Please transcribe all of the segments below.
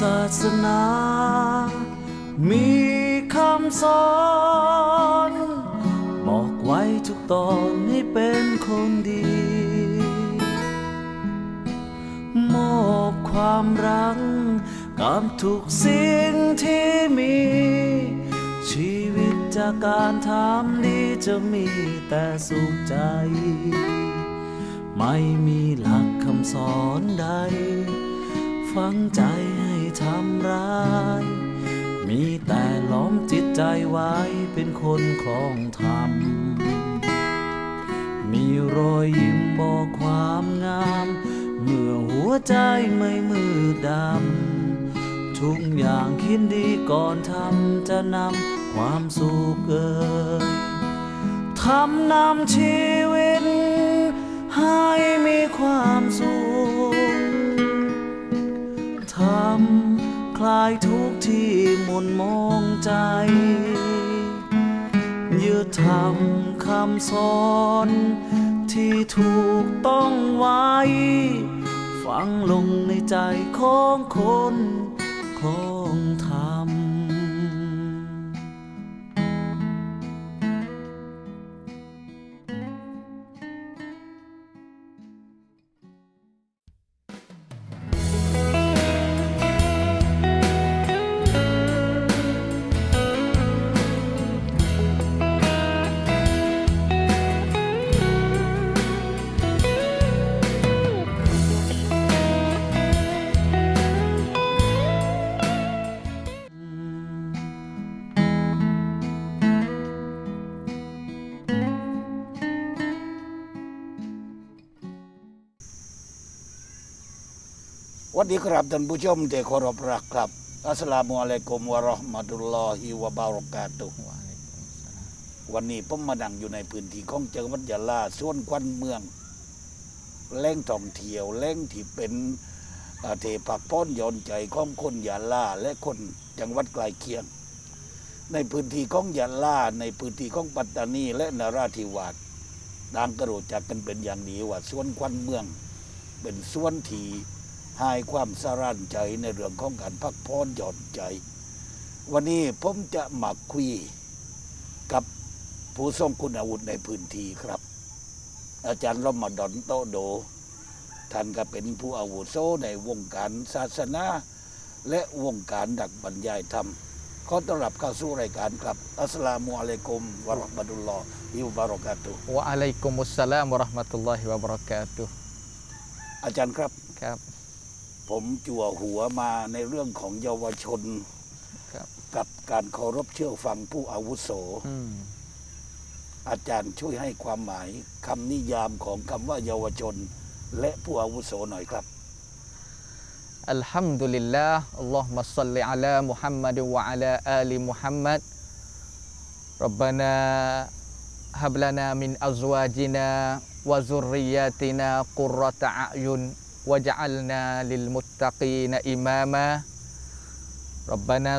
ศาสนา มีคำสอน บอกไว้ทุกตอนให้เป็นคนดี มอบความรักกับทุกสิ่งที่มี ชีวิตจากการทำดีจะมีแต่สุขใจ ไม่มีหลักคำสอนใด ฝังใจำร้าย มีแต่ล้อมจิตใจไว้เป็นคนคลองธรรม มีรอยยิ้มบอกความงาม เมื่อหัวใจไม่มืดดำ ทุกอย่างคิดดีก่อนทำจะนำความสุขเอ่ยทำนำชีวิตให้มีความสุขทำ คลายทุกที่หมุนมองใจยึดทำคำสอนที่ถูกต้องไว้ ฝังลงในใจของคน วัสดีครับท่านผู้ชมที่เคารพรักครับอัสลามุอะลัยกุมวะราะห์มะตุลลอฮิวะบารอกาตุฮ์วันนี้ผมมาดังอยู่ในพื้นที่ของจังหวัดยะลาส่วนควันเมืองแหล่งท่องเที่ยวแหล่งที่เป็นเทพักพ้อนหย่อนใจของคนยะลาและคนจังหวัดใกล้เคียง ในพื้นที่ของยะลาในพื้นที่ของปัตตานีและนราธิวาสต่างกระโดดจากกันเป็นอย่างดีว่าส่วนควันเมือง เป็นส่วนที่ หายความสร่านใจในเรื่องของการพักผ่อนหย่อนใจ วันนี้ผมจะมาคุยกับผู้ทรงคุณอาวุธในพื้นที่ครับ อาจารย์รอมดอนโตโด ท่านก็เป็นผู้อาวุโสในวงการศาสนา และวงการดักบรรยายธรรมขอต้อนรับเข้าสู่รายการครับ อัสสลามุอะลัยกุมวะเราะห์มะตุลลอฮิวะบารอกาตุฮ์ Waalaikumsalam warahmatullahi wabarakatuh อาจารย์ครับครับ ผมจั่วหัวมาในเรื่องของเยาวชน ครับ กับการเคารพเชื่อฟังผู้อาวุโส อืม อาจารย์ช่วยให้ความหมายคำนิยามของคำว่าเยาวชน และผู้อาวุโสหน่อยครับ Alhamdulillah Allahumma salli ala Muhammad wa ala ali Muhammad Rabbana hab lana min azwajina wa zurriyyatina qurrata a'yun waj'alna lil muttaqina imama ربنا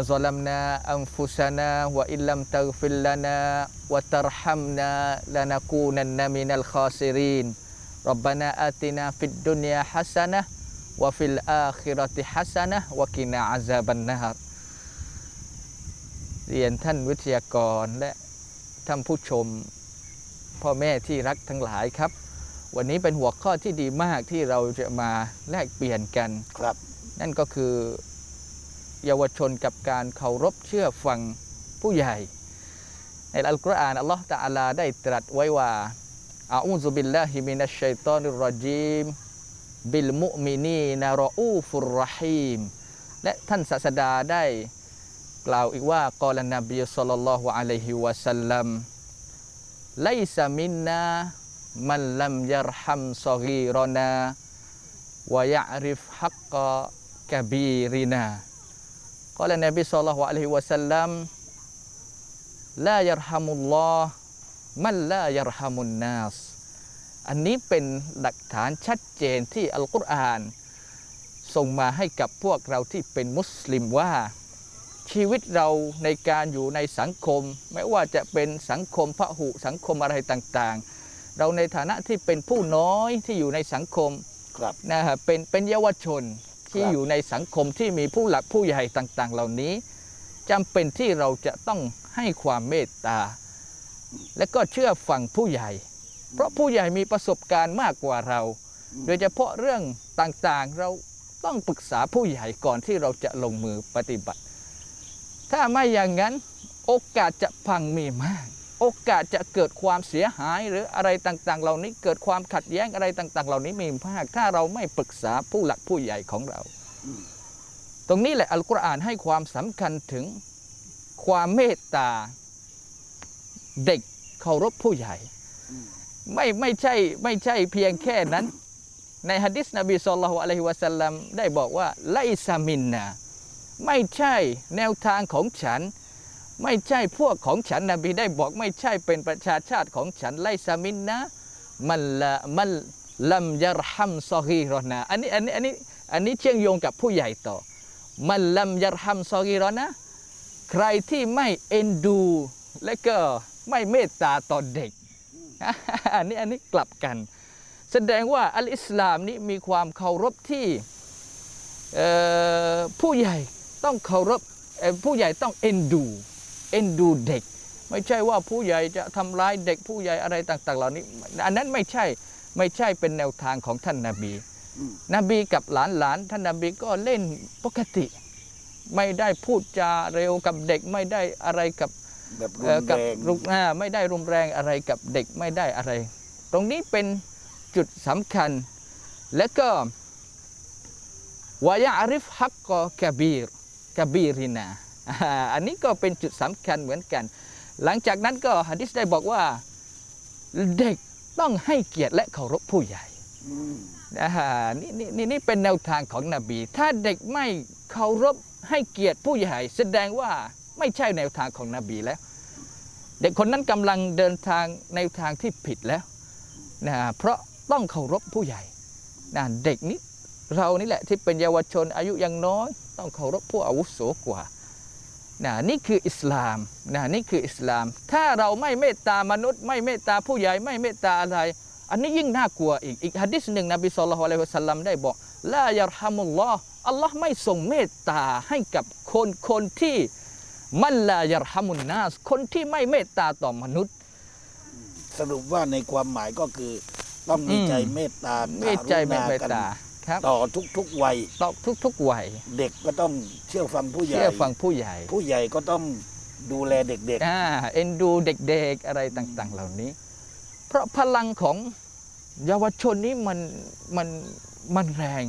ظلمنا أنفسنا وإن لم تغفر لنا وترحمنا لنكونن من الخاسرين ربنا آتنا في الدنيا حسنة وفي الآخرة حسنة وقنا عذاب النار เรียนท่านวิทยากรและท่านผู้ชม พ่อแม่ที่รักทั้งหลายครับ วันนี้เป็นหัวข้อที่ดีมากที่เราจะมาแลกเปลี่ยนกันครับ นั่นก็คือ เยาวชนกับการเคารพเชื่อฟังผู้ใหญ่ ในอัลกุรอานอัลลอฮฺตะอาลาได้ตรัสไว้ว่าอาอูซุบิลลาฮิมินัชชัยตอนิรรจีมบิลมุมินีนารออูฟุรรฮีมและท่านศาสดาได้กล่าวอีกว่ากอลนบีสัลลัลลอฮุอะลัยฮิวะสัลลัมไลซามินนา มันลัมยารฮัมซอรีรอนาวายะริฟฮักกะกะบีรินากล่าวนบีสัลลัลอะลัยฮิวะสัลลัมลายารฮัมุลลอฮ์มันลายารฮัมุนนาสอันนี้เป็นหลักฐานชัดเจนที่อัลกุรอานส่งมาให้กับพวกเราที่เป็นมุสลิมว่าชีวิตเราในการอยู่ในสังคม ไม่ว่าจะเป็นสังคมพระหุสังคมอะไรต่างๆ เราในฐานะที่เป็นผู้น้อยที่อยู่ในสังคมครับนะฮะเป็นเป็นเยาวชนที่ครับอยู่ในสังคมที่มีผู้หลักผู้ใหญ่ต่างๆ เหล่านี้จำเป็นที่เราจะต้องให้ความเมตตา และก็เชื่อฟังผู้ใหญ่ เพราะผู้ใหญ่มีประสบการณ์มากกว่าเรา โดยเฉพาะเรื่องต่างๆเราต้องปรึกษาผู้ใหญ่ก่อนที่เราจะลงมือปฏิบัติ ถ้าไม่อย่างนั้นโอกาสจะพังมีมาก โอกาสจะเกิดความเสียหายหรืออะไรต่างๆ เหล่านี้เกิดความขัดแย้งอะไรต่าง ๆ เหล่านี้มีมากถ้าเราไม่ปรึกษาผู้หลักผู้ใหญ่ของเรา ตรงนี้แหละอัลกุรอานให้ความสำคัญถึงความเมตตาเด็กเคารพผู้ใหญ่ไม่ไม่ใช่ไม่ใช่เพียงแค่นั้น ในฮะดิษนบีสุลต่านอะลัยฮิวะสัลลัมได้บอกว่าไลซามินนาไม่ใช่แนวทางของฉัน ไม่ใช่พวกของฉันนบีได้บอกไม่ใช่เป็นประชาชาติของฉันไลซามินนะมันละมันลัมยารฮัมซอฮีรอนะอันนี้อันนี้อันนี้อันนี้เชื่อมโยงกับผู้ใหญ่ต่อ มันลัมยารฮัมซอฮีรอนะใครที่ไม่เอ็นดู และก็ไม่เมตตาต่อเด็กอันนี้อันนี้กลับกัน แสดงว่าอัลอิสลามนี้มีความเคารพที่ผู้ใหญ่ต้องเคารพผู้ใหญ่ต้องเอ็นดู เอ็นดูเด็ก ไม่ใช่ว่าผู้ใหญ่จะทำร้ายเด็กผู้ใหญ่อะไรต่าง ๆ เหล่านี้ อันนั้นไม่ใช่ไม่ใช่เป็นแนวทางของท่านนาบีอืมนบีกับหลานๆท่านนาบีก็เล่นปกติ ไม่ได้พูดจาเร็วกับเด็กไม่ได้อะไรกับแบบรุเอ่อนกัแรบงรุนอ่าไม่ได้รุนแรงอะไรกับเด็กไม่ได้อะไร ตรงนี้เป็นจุดสำคัญ และก็วายะอาริฟฮักกอกะบีรกะบีรินา อ่าอันนี้ก็เป็นจุดสำคัญเหมือนกัน หลังจากนั้นก็ฮะดิษได้บอกว่าเด็กต้องให้เกียรติและเคารพผู้ใหญ่อืมนะฮะนี่นี่นี่นี่เป็นแนวทางของนบี ถ้าเด็กไม่เคารพให้เกียรติผู้ใหญ่ แสดงว่าไม่ใช่แนวทางของนบีแล้ว เด็กคนนั้นกำลังเดินทางในทางที่ผิดแล้วนะเพราะต้องเคารพผู้ใหญ่นะเด็กนี้เรานี่แหละที่เป็นเยาวชนอายุยังน้อย ต้องเคารพผู้อาวุโสกว่า นะนี่คืออิสลามนะนี่คืออิสลาม ถ้าเราไม่เมตตามนุษย์ ไม่เมตตาผู้ใหญ่ไม่เมตตาอะไร อันนี้ยิ่งน่ากลัวอีกอีกฮะดิษหนึ่งนบีสุลต่านละฮ์สัลลัมได้บอกลายารฮัมุลลอฮ์อัลลอฮ์ไม่ทรงเมตตาให้กับคนคนที่มันลายารฮัมุนนาสคนที่ไม่เมตตาต่อมนุษย์ สรุปว่าในความหมายก็คือต้องมีอืมใจเมตตาเมตใจไม่เมตกันตา ครับ ต่อทุกๆวัยต่อทุกๆวัยเด็กก็ต้องเชื่อฟังผู้ใหญ่เชื่อฟังผู้ใหญ่ ผู้ใหญ่ก็ต้องดูแลเด็กอ่าเอ็นดูเด็กๆอะไรต่างๆ เหล่านี้ เพราะพลังของเยาวชนนี้มันมันมันแรง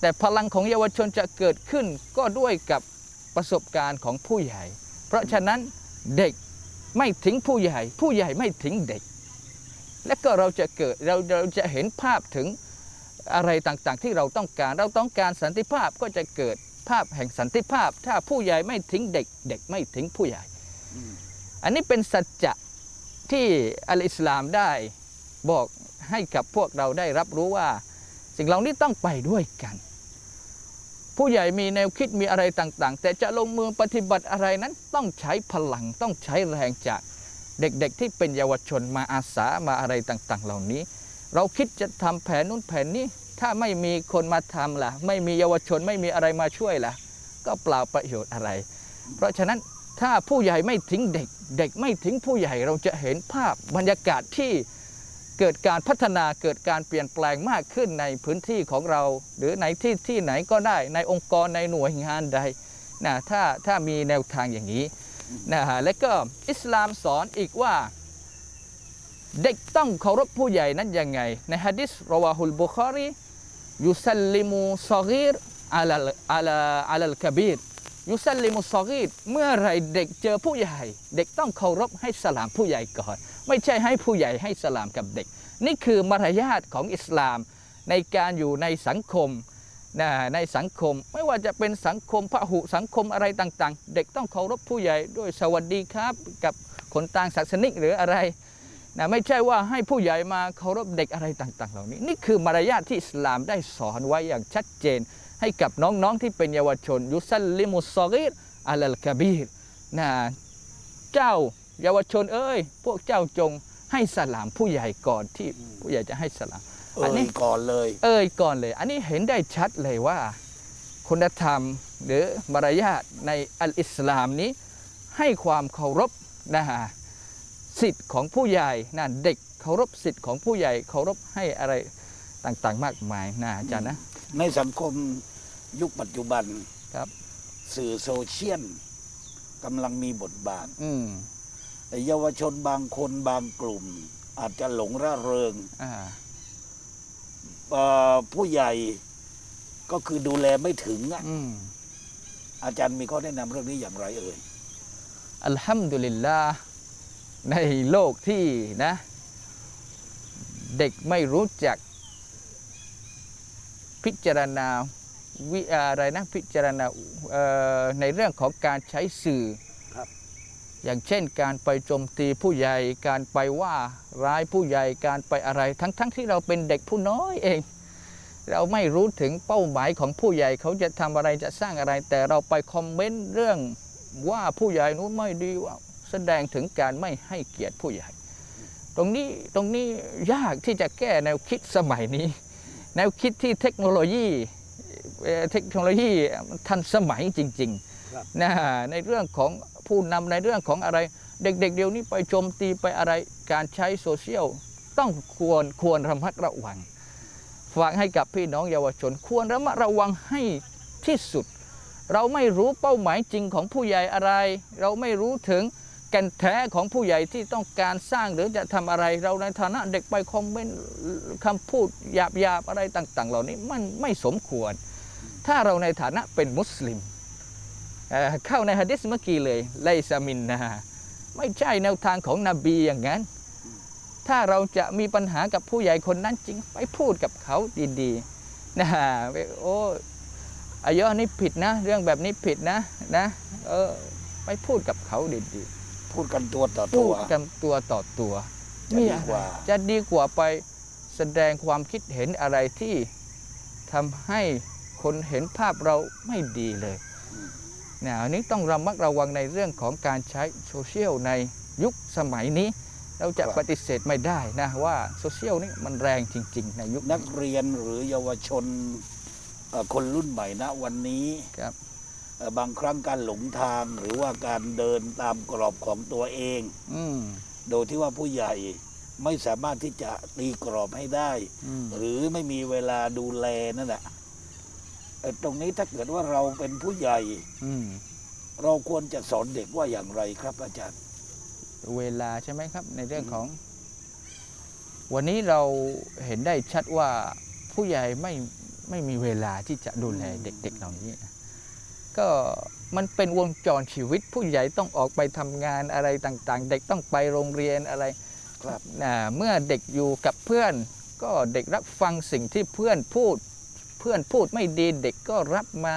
แต่พลังของเยาวชนจะเกิดขึ้นก็ด้วยกับประสบการณ์ของผู้ใหญ่ เพราะฉะนั้นเด็กไม่ถึงผู้ใหญ่ ผู้ใหญ่ไม่ถึงเด็ก และก็เราจะเกิดเราเราจะเห็นภาพถึง อะไรต่างๆ ที่เราต้องการ เราต้องการสันติภาพก็จะเกิดภาพแห่งสันติภาพ ถ้าผู้ใหญ่ไม่ถึงเด็ก เด็กไม่ถึงผู้ใหญ่อืมอันนี้เป็นสัจจะที่อัลอิสลามได้บอกให้กับพวกเราได้รับรู้ว่า สิ่งเหล่านี้ต้องไปด้วยกัน ผู้ใหญ่มีแนวคิดมีอะไรต่างๆ แต่จะลงมือปฏิบัติอะไรนั้นต้องใช้พลังต้องใช้แรงจากเด็กๆ ที่เป็นเยาวชนมาอาสามาอะไรต่างๆ เหล่านี้ เราคิดจะทำแผนนู้นแผนนี้ ถ้าไม่มีคนมาทำล่ะ ไม่มีเยาวชนไม่มีอะไรมาช่วยล่ะ ก็เปล่าประโยชน์อะไร เพราะฉะนั้นถ้าผู้ใหญ่ไม่ถึงเด็ก เด็กไม่ถึงผู้ใหญ่เราจะเห็นภาพบรรยากาศที่เกิดการพัฒนาเกิดการเปลี่ยนแปลงมากขึ้นในพื้นที่ของเรา หรือในที่ที่ไหนก็ได้ในองค์กรในหน่วยงานใดนะถ้าถ้ามีแนวทางอย่างนี้นะฮะและก็อิสลามสอนอีกว่า เด็กต้องเคารพผู้ใหญ่นั้นยังไง ในฮะดิษรวาฮุลบุคารี ยุสัลลิมูซอกีรอาลาอาลาอาลกบีรยุสัลลิมุสซอกีดเมื่อไรเด็กเจอผู้ใหญ่ เด็กต้องเคารพให้สลามผู้ใหญ่ก่อน ไม่ใช่ให้ผู้ใหญ่ให้สลามกับเด็ก นี่คือมารยาทของอิสลามในการอยู่ในสังคมนะในสังคมไม่ว่าจะเป็นสังคมพหุสังคมอะไรต่าง ๆ เด็กต้องเคารพผู้ใหญ่ด้วยสวัสดีครับ กับคนต่างศาสนิกหรืออะไร นะไม่ใช่ว่าให้ผู้ใหญ่มาเคารพเด็กอะไรต่าง ๆ เหล่านี้ นี่คือมารยาทที่อิสลามได้สอนไว้อย่างชัดเจน ให้กับน้องๆที่เป็นเยาวชนยุสัลลิมุสซอกีรอัลลกบีรนะเจ้าเยาวชนเอ้ย พวกเจ้าจงให้สลามผู้ใหญ่ก่อนที่ผู้ใหญ่จะให้สลามพเอ่ยก่อนเลย เอ่ยก่อนเลย อันนี้เห็นได้ชัดเลยว่า คุณธรรมหรือมารยาทในอัลอิสลามนี้ให้ความเคารพนะฮะ สิทธิ์ของผู้ใหญ่นะเด็กเคารพสิทธิ์ของผู้ใหญ่เคารพให้อะไรต่างๆ มากมายนะอาจารย์นะในสังคมยุคปัจจุบันครับ สื่อโซเชียลกำลังมีบทบาท อืมแต่เยาวชนบางคนบางกลุ่ม อาจจะหลงร่าเริงอ่าเอ่อผู้ใหญ่ก็คือดูแลไม่ถึงอะอืม อาจารย์มีข้อแนะนำเรื่องนี้อย่างไรเอ่ย อัลฮัมดุลิลลาห์ ในโลกที่นะ เด็กไม่รู้จัก พิจารณาวิอะไรนะพิจารณาเอ่อในเรื่องของการใช้สื่อครับอย่างเช่นการไปโจมตีผู้ใหญ่ การไปว่าร้ายผู้ใหญ่ การไปอะไร ทั้งๆทที่เราเป็นเด็กผู้น้อยเอง เราไม่รู้ถึงเป้าหมายของผู้ใหญ่เขาจะทำอะไรจะสร้างอะไร แต่เราไปคอมเมนต์เรื่องว่าผู้ใหญ่นู้นไม่ดีว่า แสดงถึงการไม่ให้เกียรติผู้ใหญ่ ตรงนี้ตรงนี้ยากที่จะแก้แนวคิดสมัยนี้ แนวคิดที่เทคโนโลยีเอ่อเทคโนโลยีมันทันสมัยจริงครับๆนะในเรื่องของผู้นำในเรื่องของอะไร เด็กๆเดี๋ยวนี้ไปโจมตีไปอะไรการใช้โซเชียลต้องควรควรระมัดระวังฝากให้กับพี่น้องเยาวชน ควรระมัดระวังให้ที่สุด เราไม่รู้เป้าหมายจริงของผู้ใหญ่อะไร เราไม่รู้ถึง แก่นแท้ของผู้ใหญ่ที่ต้องการสร้างหรือจะทำอะไรเราในฐานะเด็กไปคอมเมนต์คำพูดหยาบๆอะไรต่าง ๆ เหล่านี้มันไม่สมควร ถ้าเราในฐานะเป็นมุสลิมเเข้าในฮะดิษเมื่อกี้เลยไลซามินนะไม่ใช่แนวทางของนบีอย่างนั้น ถ้าเราจะมีปัญหากับผู้ใหญ่คนนั้นจริงไปพูดกับเขาดีๆนะโอ้อายอนี่ผิดนะ เรื่องแบบนี้ผิดนะนะเออไปพูดกับเขาดี พูดกันตัวต่อๆพูตัวดกันตัวต่อตัวจะดีกว่า จะดีกว่าไปแสดงความคิดเห็นอะไรที่ทำให้คนเห็นภาพเราไม่ดีเลยอืมนะอันนี้ต้องระมัดระวังในเรื่องของการใช้โซเชียลในยุคสมัยนี้ เราจะปฏิเสธไม่ได้นะว่าโซเชียลนี่มันแรงจริง ๆ ในยุคนักเรียนหรือเยาวชนเอ่อคนรุ่นใหม่นะวันนี้ ครับเอ่อ บางครั้งการหลงทางหรือว่าการเดินตามกรอบของตัวเองอืมโดยที่ว่าผู้ใหญ่ไม่สามารถที่จะตีกรอบให้ได้อืมหรือไม่มีเวลาดูแลนั่นแหละเอ่อตรงนี้ถ้าเกิดว่าเราเป็นผู้ใหญ่อืมเราควรจะสอนเด็กว่าอย่างไรครับ อาจารย์ เวลาใช่ไหมครับ ในเรื่องของ วันนี้เราเห็นได้ชัดว่าผู้ใหญ่ไม่ไม่มีเวลาที่จะดูแลเด็กๆเหล่านี้นะ ก็มันเป็นวงจรชีวิต ผู้ใหญ่ต้องออกไปทำงานอะไรต่างๆ เด็กต้องไปโรงเรียนอะไรครับเมื่อเด็กอยู่กับเพื่อน ก็เด็กรับฟังสิ่งที่เพื่อนพูด เพื่อนพูดไม่ดีเด็กก็รับมา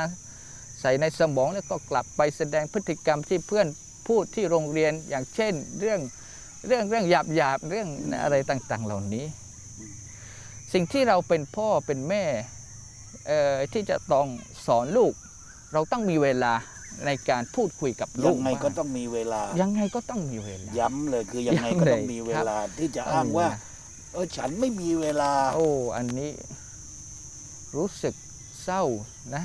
ใส่ในสมองแล้วก็กลับไปแสดงพฤติกรรมที่เพื่อนพูดที่โรงเรียนอย่างเช่น เรื่องเรื่องเรื่องหยาบหยาบเรื่องอะไรต่างๆ เหล่านี้ สิ่งที่เราเป็นพ่อเป็นแม่ที่จะต้องสอนลูก เราต้องมีเวลาในการพูดคุยกับลูยักงไงก็บ้าต้องมีเวลา ยังไงก็ต้องมีเวลา ย้ำเลยคือยังไงก็ต้องมีเวลาที่จะอ้างว่า เออฉันไม่มีเวลา โอ้อันนี้ รู้สึกเศร้านะ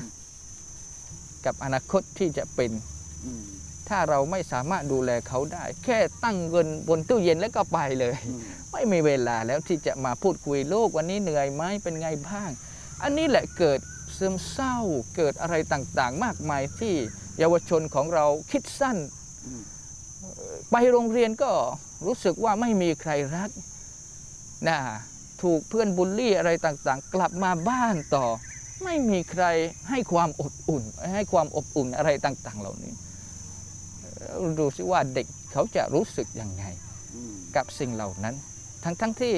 กับอนาคตที่จะเป็นอืมถ้าเราไม่สามารถดูแลเขาได้ แค่ตั้งเงินบนตู้เย็นแล้วก็ไปเลยอืมไม่มีเวลาแล้วที่จะมาพูดคุยโลกวันนี้เหนื่อยไหมเป็นไงบ้าง อันนี้แหละเกิด ซึมเศร้าเกิดอะไรต่างๆ มากมายที่เยาวชนของเราคิดสั้นอืมไปโรงเรียนก็รู้สึกว่าไม่มีใครรักนะถูกเพื่อนบูลลี่อะไรต่างๆ กลับมาบ้านต่อ ไม่มีใครให้ความอบอุ่น ให้ความอบอุ่นอะไรต่าง ๆ เหล่านี้เอ่อดูสิว่าเด็กเขาจะรู้สึกยังไงอืมกับสิ่งเหล่านั้น ทั้งๆทที่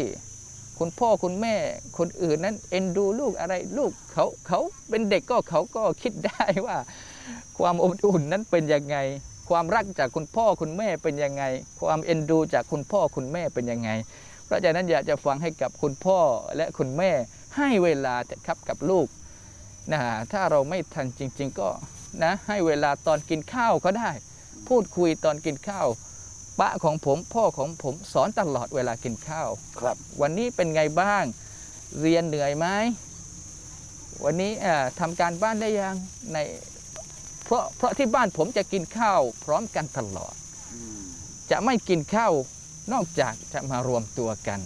คุณพ่อคุณแม่คนอื่นนั้นเอ็นดูลูกอะไรลูกเขาเขาเป็นเด็กก็เขาก็คิดได้ว่า ความอบอุ่นนั้นเป็นยังไง ความรักจากคุณพ่อคุณแม่เป็นยังไง ความเอ็นดูจากคุณพ่อคุณแม่เป็นยังไง เพราะฉะนั้นอยากจะฟังให้กับคุณพ่อและคุณแม่ให้เวลาครับกับลูกนะถ้าเราไม่ทันจริง ๆ ก็นะให้เวลาตอนกินข้าวก็ได้ พูดคุยตอนกินข้าว ป้าของผมพ่อของผมสอนตลอดเวลากินข้าวครับ วันนี้เป็นไงบ้างเรียนเหนื่อยไหมวันนี้เอ่อทำการบ้านได้ยังในเพราะเพราะที่บ้านผมจะกินข้าว พร้อมกันตลอดอืมจะไม่กินข้าวนอกจากจะมารวมตัวกัน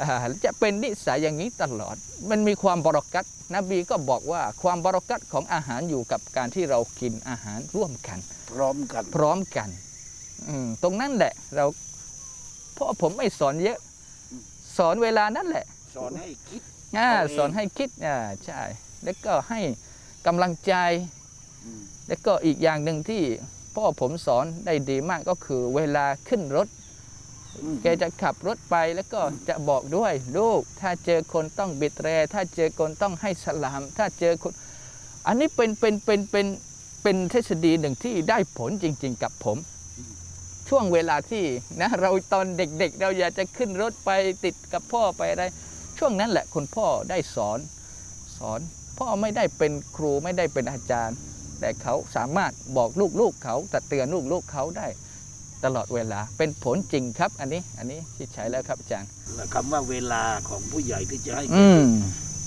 อ่าจะเป็นนิสัยอย่างนี้ตลอด มันมีความบรอกัตนบีก็บอกว่าความบรอกัตของอาหารอยู่กับการที่เรากินอาหารร่วมกัน พร้อมกันพร้อมกันอืม ตรงนั้นแหละ เราเพราะผมไม่สอนเยอะ สอนเวลานั่นแหละ สอนให้คิดอ่าเอาเองสอนให้คิดอ่าใช่แล้วก็ให้กำลังใจอืมแล้วก็อีกอย่างหนึ่งที่พ่อผมสอนได้ดีมากก็คือเวลาขึ้นรถอืมแกจะขับรถไปแล้วก็จะบอกด้วยลูก ถ้าเจอคนต้องบิดแรถ้าเจอคนต้องให้สลาม ถ้าเจอคน อันนี้เป็นเป็นเป็นเป็นเป็นทฤษฎีหนึ่งที่ได้ผลจริง ๆ กับผม ช่วงเวลาที่นะเราตอนเด็กๆ เราอยากจะขึ้นรถไปติดกับพ่อไปอะไร ช่วงนั้นแหละคุณพ่อได้สอนสอน พ่อไม่ได้เป็นครูไม่ได้เป็นอาจารย์ แต่เขาสามารถบอกลูกๆเขาตักเตือนลูกๆเขาได้ตลอดเวลาเป็นผลจริงครับ อันนี้อันนี้ที่ใช้แล้วครับอาจารย์และคำว่าเวลาของผู้ใหญ่ที่จะให้อืม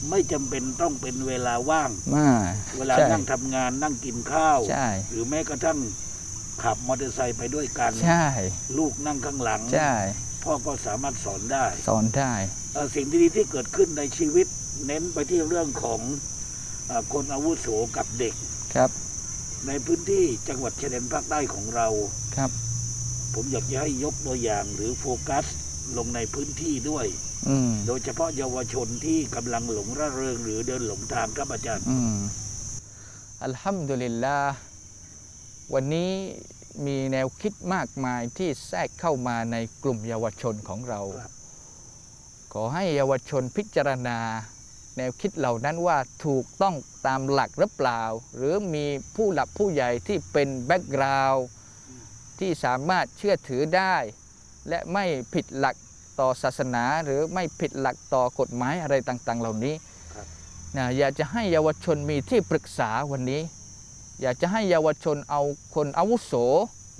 ไม่จำเป็นต้องเป็นเวลาว่างมาเวลาใช่นั่งทำงานนั่งกินข้าวใช่หรือแม้กระทั่ง ขับมอเตอร์ไซค์ไปด้วยกัน ใช่ ลูกนั่งข้างหลัง ใช่ พ่อก็สามารถสอนได้ สอนได้เอ่อสิ่งดีๆที่เกิดขึ้นในชีวิต เน้นไปที่เรื่องของเอ่อคนอาวุโสกับเด็กครับ ในพื้นที่จังหวัดชายแดนภาคใต้ของเราครับ ผมอยากจะให้ยกตัวอย่างหรือโฟกัสลงในพื้นที่ด้วยอืมโดยเฉพาะเยาวชนที่กำลังหลงระเริงหรือเดินหลงทางครับอาจารย์อืมอัลฮัมดุลิลลาห์ วันนี้มีแนวคิดมากมายที่แทรกเข้ามาในกลุ่มเยาวชนของเราครับขอให้เยาวชนพิจารณา แนวคิดเหล่านั้นว่าถูกต้องตามหลักหรือเปล่า หรือมีผู้หลักผู้ใหญ่ที่เป็นแบ็กกราวด์ที่สามารถเชื่อถือได้ และไม่ผิดหลักต่อศาสนา หรือไม่ผิดหลักต่อกฎหมายอะไรต่างๆ เหล่านี้ครับนะอยากจะให้เยาวชนมีที่ปรึกษาวันนี้ อยากจะให้เยาวชนเอาคนอาวุโส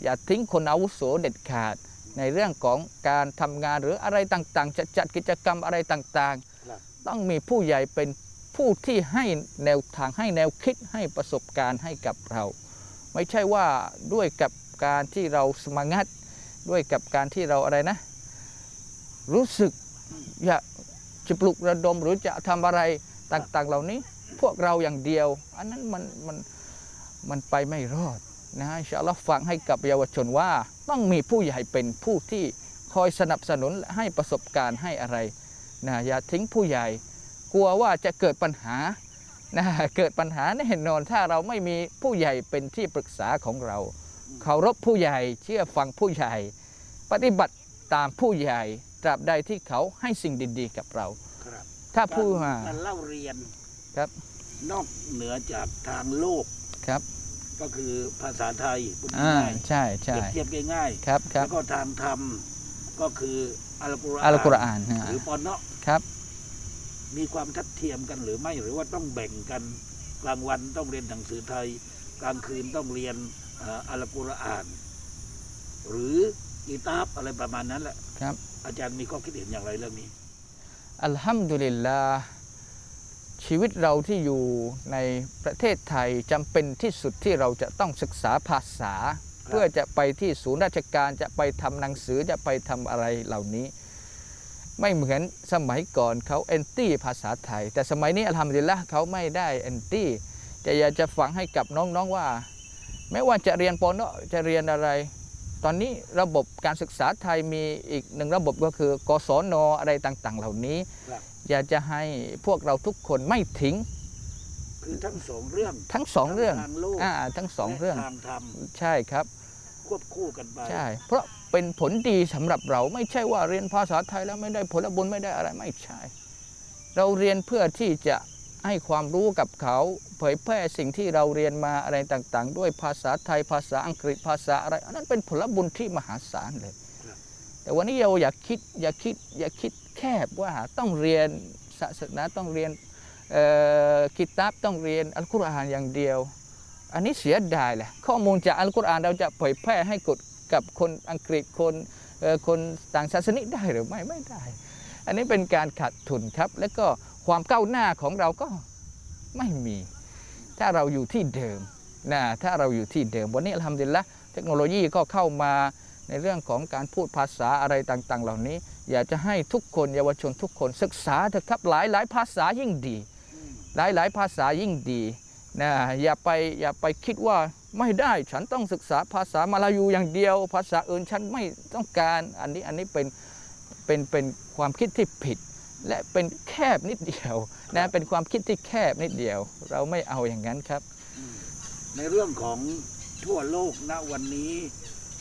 อย่าทิ้งคนอาวุโสเด็ดขาด ในเรื่องของการทำงานหรืออะไรต่างๆ จะจัดกิจกรรมอะไรต่างครับๆต้องมีผู้ใหญ่เป็นผู้ที่ให้แนวทางให้แนวคิดให้ประสบการณ์ให้กับเรา ไม่ใช่ว่าด้วยกับการที่เราสมังัดด้วยกับการที่เราอะไรนะ รู้สึกอยากจะปลุกระดมหรือจะทำอะไรต่างๆ เหล่านี้ พวกเราอย่างเดียว อันนั้นมันมัน มันไปไม่รอดนะอินชาอัลลอฮ์ฟังให้กับเยาวชนว่าต้องมีผู้ใหญ่เป็นผู้ที่คอยสนับสนุนและให้ประสบการณ์ให้อะไรนะอย่าทิ้งผู้ใหญ่ กลัวว่าจะเกิดปัญหานะเกิดปัญหาแน่นอนถ้าเราไม่มีผู้ใหญ่เป็นที่ปรึกษาของเราเคารพผู้ใหญ่เชื่อฟังผู้ใหญ่ ปฏิบัติตามผู้ใหญ่ตราบใดที่เขาให้สิ่งดีๆกับเราครับถ้าผู้การมาการเล่าเรียนครับ นอกเหนือจากทางโลก ครับ ก็คือภาษาไทยพูดอ่าง่ายใช่ๆใช่เปรียบเทียบง่ายครับๆครัแล้บวก็ทางธรรมก็คืออัลกุรอานอัลกุรอานนะหรือปอนเนาะครับ มีความทัดเทียมกันหรือไม่หรือว่าต้องแบ่งกันกลางวันต้องเรียนหนังสือไทย กลางคืนต้องเรียนเอ่ออัลกุรอาน หรือกีตาบอะไรประมาณนั้นแหละครับ อาจารย์มีข้อคิดเห็นอย่างไรเรื่องนี้ อัลฮัมดุลิลลาห์ ชีวิตเราที่อยู่ในประเทศไทยจำเป็นที่สุดที่เราจะต้องศึกษาภาษา เพื่อจะไปที่ศูนย์ราชการจะไปทำหนังสือจะไปทำอะไรเหล่านี้ ไม่เหมือนสมัยก่อนเขาแอนตี้ภาษาไทย แต่สมัยนี้อัลฮัมดุลิลละเขาไม่ได้แอนตี้แต่อยากจะฝังให้กับน้องๆว่า ไม่ว่าจะเรียนปอนอจะเรียนอะไร ตอนนี้ระบบการศึกษาไทยมีอีกหนึ่งระบบก็คือกศนอะไรต่างๆ เหล่านี้ครับ อยากจะให้พวกเราทุกคนไม่ทิ้งคือทั้งสองเรื่อง ทั้งสองเรื่องทางโลกอ่าทั้งสองเรื่องและทางธรรมใช่ครับ ควบคู่กันไปใช่ เพราะเป็นผลดีสำหรับเราไม่ใช่ว่าเรียนภาษาไทยแล้วไม่ได้ผลบุญไม่ได้อะไรไม่ใช่ เราเรียนเพื่อที่จะให้ความรู้กับเขาเผยแพร่สิ่งที่เราเรียนมาอะไรต่างๆ ด้วยภาษาไทยภาษาอังกฤษภาษาอะไรอันนั้นเป็นผลบุญที่มหาศาลเลย แต่วันนี้เราอยากคิดอย่าคิดอย่าคิดแค บว่าต้องเรียนศาสนาต้องเรียนเอ่อกิตาบต้องเรียนอัลกุรอานอย่างเดียว อันนี้เสียดายแหละข้อมูลจากอัลกุรอานเราจะเผยแพร่ให้กดกับคนอังกฤษคนคนต่างศาสนิกได้หรือไม่ไม่ได้ อันนี้เป็นการขาดทุนครับ และก็ความก้าวหน้าของเราก็ไม่มี ถ้าเราอยู่ที่เดิมนะถ้าเราอยู่ที่เดิมวันนี้ทำดีละเทคโนโลยีก็เข้ามาในเรื่องของการพูดภาษาอะไรต่าง ๆ เหล่านี้ อยากจะให้ทุกคนเยาวชนทุกคนศึกษาเถอะครับหลายหลายภาษายิ่งดี หลายหลายภาษายิ่งดีนะอย่าไปอย่าไปคิดว่าไม่ได้ฉันต้องศึกษาภาษามาลายูอย่างเดียว ภาษาอื่นฉันไม่ต้องการอันนี้อันนี้เป็นเป็นเป็นความคิดที่ผิด และเป็นแคบนิดเดียวนะเป็นความคิดที่แคบนิดเดียว เราไม่เอาอย่างนั้นครับ ในเรื่องของทั่วโลกณวันนี้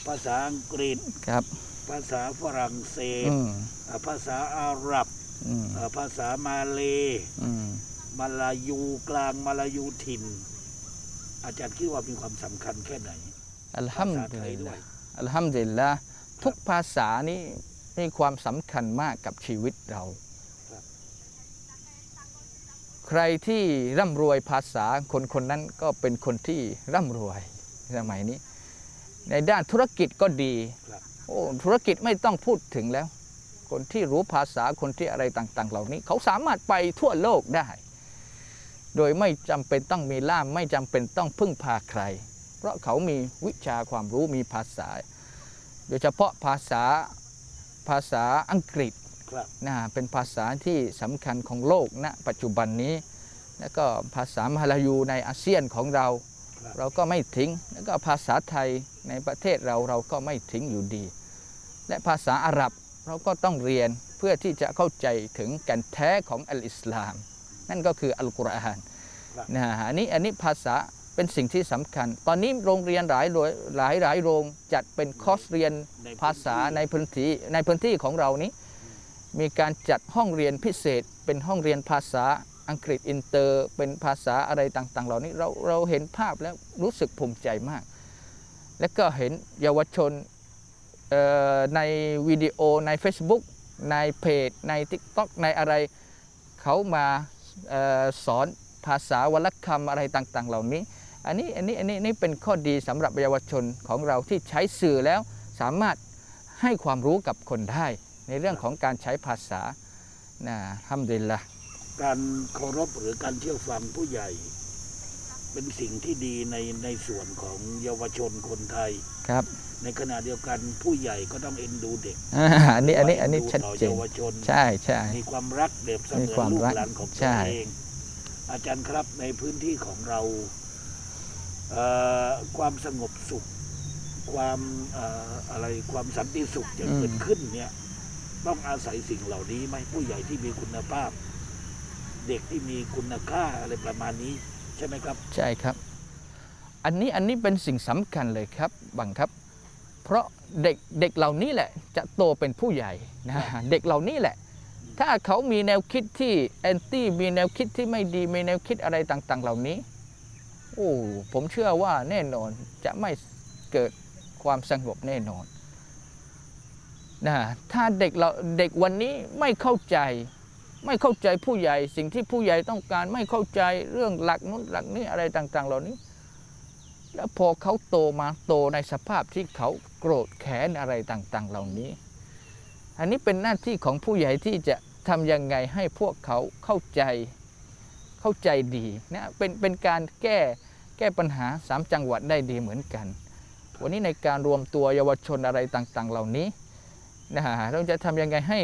ภาษาอังกฤษครับ ภาษาฝรั่งเศสอืมอ่าภาษาอาหรับอืมอ่าภาษามาเลอืมมาลายูกลางมาลายูถิ่น อาจารย์คิดว่ามีความสำคัญแค่ไหนอัลฮัมภาษาดุไทยลิลด้วลายห์อัลฮัมดุลิลละทุกภาษานี้มีความสำคัญมากกับชีวิตเราครับใครที่ร่ำรวยภาษาคนคนนั้นก็เป็นคนที่ร่ำรวยสมัยนี้ ในด้านธุรกิจก็ดีครับ โอ้ธุรกิจไม่ต้องพูดถึงแล้ว คนที่รู้ภาษาคนที่อะไรต่าง ๆ เหล่านี้ เขาสามารถไปทั่วโลกได้ โดยไม่จำเป็นต้องมีล่ามไม่จำเป็นต้องพึ่งพาใคร เพราะเขามีวิชาความรู้มีภาษา โดยเฉพาะภาษาภาษาอังกฤษครับนะเป็นภาษาที่สำคัญของโลกณปัจจุบันนี้ แล้วก็ภาษามหาลายูในอาเซียนของเราครับ เราก็ไม่ทิ้ง แล้วก็ภาษาไทยในประเทศเราเราก็ไม่ทิ้งอยู่ดี และภาษาอาหรับเราก็ต้องเรียนเพื่อที่จะเข้าใจถึงแก่นแท้ของอัลอิสลาม นั่นก็คืออัลกุรอานครับนะฮะอันนี้อันนี้ภาษาเป็นสิ่งที่สำคัญ ตอนนี้โรงเรียนหลายโรงหลายหลายโรงจัดเป็นคอร์สเรียนในภาษาพื้นที่ในพื้นที่ในพื้นที่ของเรานี้ มีการจัดห้องเรียนพิเศษเป็นห้องเรียนภาษา อังกฤษอินเตอร์เป็นภาษาอะไรต่างๆ เหล่านี้เราเราเห็นภาพแล้วรู้สึกภูมิใจมาก และก็เห็นเยาวชนในวิดีโอใน Facebook ในเพจ ใน TikTok ในอะไรเขามาออสอนภาษาวรรณคำอะไรต่างๆ เหล่านี้ อันนี้อันนี้อันนี้นี่เป็นข้อดีสำหรับเยาวชนของเราที่ใช้สื่อแล้วสามารถให้ความรู้กับคนได้ ในเรื่องของการใช้ภาษานะทำดีละ การเคารพหรือการเชื่อฟังผู้ใหญ่ เป็นสิ่งที่ดีในในส่วนของเยาวชนคนไทยครับ ในขณะเดียวกันผู้ใหญ่ก็ต้องเอ็นดูเด็กอ่าอันนี้อันนี้อันนี้ดูชัดต่อเจนเยาวชนใช่ใช่มีความรักเด็บเสมืมีอนความลูกรักหลานของตใช่นเอง อาจารย์ครับในพื้นที่ของเราเอ่อความสงบสุข ความเอ่ออะไรความสันติสุขจะเกิดขึ้นเนี่ย ต้องอาศัยสิ่งเหล่านี้ไหมผู้ใหญ่ที่มีคุณภาพ เด็กที่มีคุณค่าอะไรประมาณนี้ ใช่ไหมครับ ใช่ครับ อันนี้อันนี้เป็นสิ่งสำคัญเลยครับบังครับ เพราะเด็กเด็กเหล่านี้แหละ จะโตเป็นผู้ใหญ่นะเด็กเหล่านี้แหละ ถ้าเขามีแนวคิดที่แอนตี้มีแนวคิดที่ไม่ดีมีแนวคิดอะไรต่าง ๆ เหล่านี้โอ้ผมเชื่อว่าแน่นอนจะไม่เกิดความสงบแน่นอนนะถ้าเด็กเราเด็กวันนี้ไม่เข้าใจ ไม่เข้าใจผู้ใหญ่สิ่งที่ผู้ใหญ่ต้องการไม่เข้าใจเรื่องหลักนู้นหลักนี้อะไรต่างๆ เหล่านี้ แล้วพอเขาโตมาโตในสภาพที่เขาโกรธแค้นอะไรต่างๆ เหล่านี้ อันนี้เป็นหน้าที่ของผู้ใหญ่ที่จะทำยังไงให้พวกเขาเข้าใจเข้าใจดีนะเป็นเป็นการแก้แก้ปัญหาสามจังหวัดได้ดีเหมือนกัน วันนี้ในการรวมตัวเยาวชนอะไรต่างๆ เหล่านี้นะฮะเราจะทำยังไงให้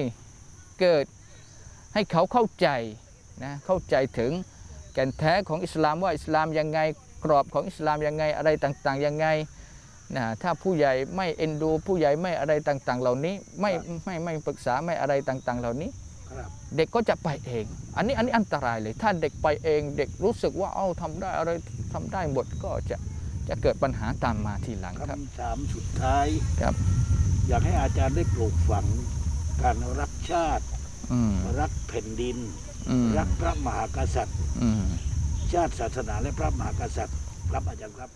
เกิด ให้เขาเข้าใจนะเข้าใจถึงแก่นแท้ของอิสลามว่าอิสลามยังไงกรอบของอิสลามยังไงอะไรต่างๆยังไงนะถ้าผู้ใหญ่ไม่เอ็นดูผู้ใหญ่ไม่อะไรต่างๆ เหล่านี้ไม่ไม่ไม่ปรึกษาไม่อะไรต่างๆ เหล่านี้ครับเด็กก็จะไปเอง อันนี้อันนี้อันตรายเลย ถ้าเด็กไปเองเด็กรู้สึกว่าเอ้าทำได้อะไรทำได้หมดก็จะจะเกิดปัญหาตามมาทีหลังครับคำถามสุดท้ายครับ อยากให้อาจารย์ได้ปลูกฝังการรักชาติอืม รักแผ่นดินอืมรักพระมหากษัตริย์อืมชาติศาสนาและพระมหากษัตริย์ครับอาจารย์ครับ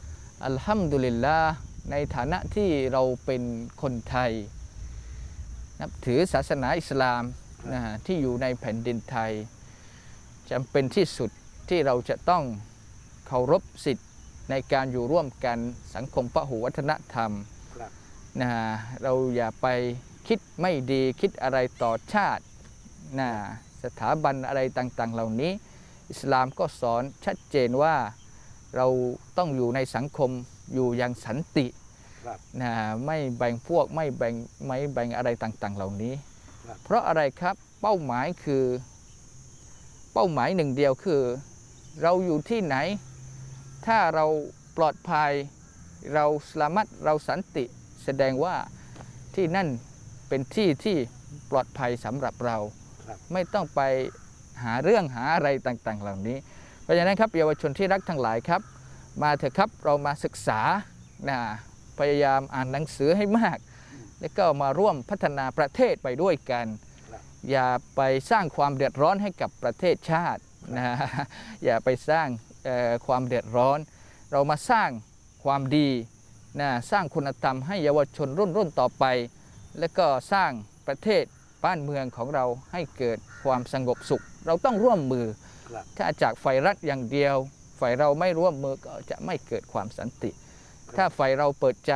อัลฮัมดุลิลลาห์ในฐานะที่เราเป็นคนไทย นับถือศาสนาอิสลามนะฮะที่อยู่ในแผ่นดินไทยจำเป็นที่สุดที่เราจะต้องเคารพสิทธิ์ในการอยู่ร่วมกันสังคมพหุวัฒนธรรมครับนะฮะเราอย่าไปคิดไม่ดีคิดอะไรต่อชาติ นะสถาบันอะไรต่างๆ เหล่านี้ อิสลามก็สอนชัดเจนว่าเราต้องอยู่ในสังคมอยู่อย่างสันติครับนะไม่แบ่งพวกไม่แบ่งไม่แบ่งอะไรต่างๆ เหล่านี้ครับเพราะอะไรครับเป้าหมายคือเป้าหมายหนึ่งเดียวคือ เราอยู่ที่ไหน ถ้าเราปลอดภัยเราสลามัตเราสันติแสดงว่าที่นั่นเป็นที่ที่ปลอดภัยสำหรับเราครับ ไม่ต้องไปหาเรื่องหาอะไรต่างๆ เหล่านี้ เพราะฉะนั้นครับเยาวชนที่รักทั้งหลายครับ มาเถอะครับเรามาศึกษานะพยายามอ่านหนังสือให้มาก แล้วก็มาร่วมพัฒนาประเทศไปด้วยกันครับอย่าไปสร้างความเดือดร้อนให้กับประเทศชาตินะอย่าไปสร้างเอ่อความเดือดร้อน เรามาสร้างความดีนะสร้างคุณธรรมให้เยาวชนรุ่นรุ่นต่อไป แล้วก็สร้างประเทศ บ้านเมืองของเราให้เกิดความสงบสุข เราต้องร่วมมือครับถ้าจากฝ่ายรัฐอย่างเดียว ฝ่ายเราไม่ร่วมมือก็จะไม่เกิดความสันติ ถ้าฝ่ายเราเปิดใจ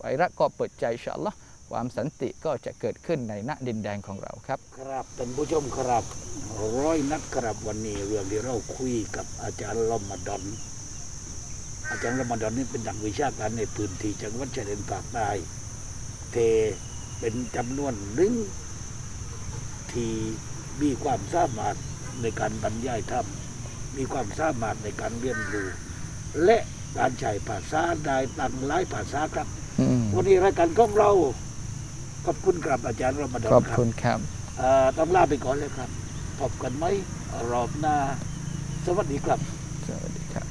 ฝ่ายรัฐก็เปิดใจอินชาอัลลอฮ์ความสันติก็จะเกิดขึ้นในณดินแดนของเราครับ ครับท่านผู้ชมครับร้อยนัดครับวันนี้เรื่องที่เราคุยกับอาจารย์ละมาดอน อาจารย์ละมาดอนนี่เป็นนักวิชาการในพื้นที่จังหวัดชายแดนภาคใต้เทเป็นจำนวนหนึ่ง ที่มีความสามารถในการบรรยายธรรม มีความสามารถในการเรียนรู้และการใช้ภาษาได้ตั้งหลายภาษาครับอืมวันนี้รายการของเราขอบคุณครับอาจารย์ละมาดอนขอบครับคุณครับเอ่อต้องลาไปก่อนเลยครับพบกันไหมรอบหน้า สวัสดีครับ สวัสดีครับ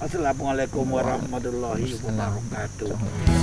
อัสสลามุอะลัยกุมวะเราะห์มะตุลลอฮิวะบะเราะกาตุฮ์ Assalamualaikum.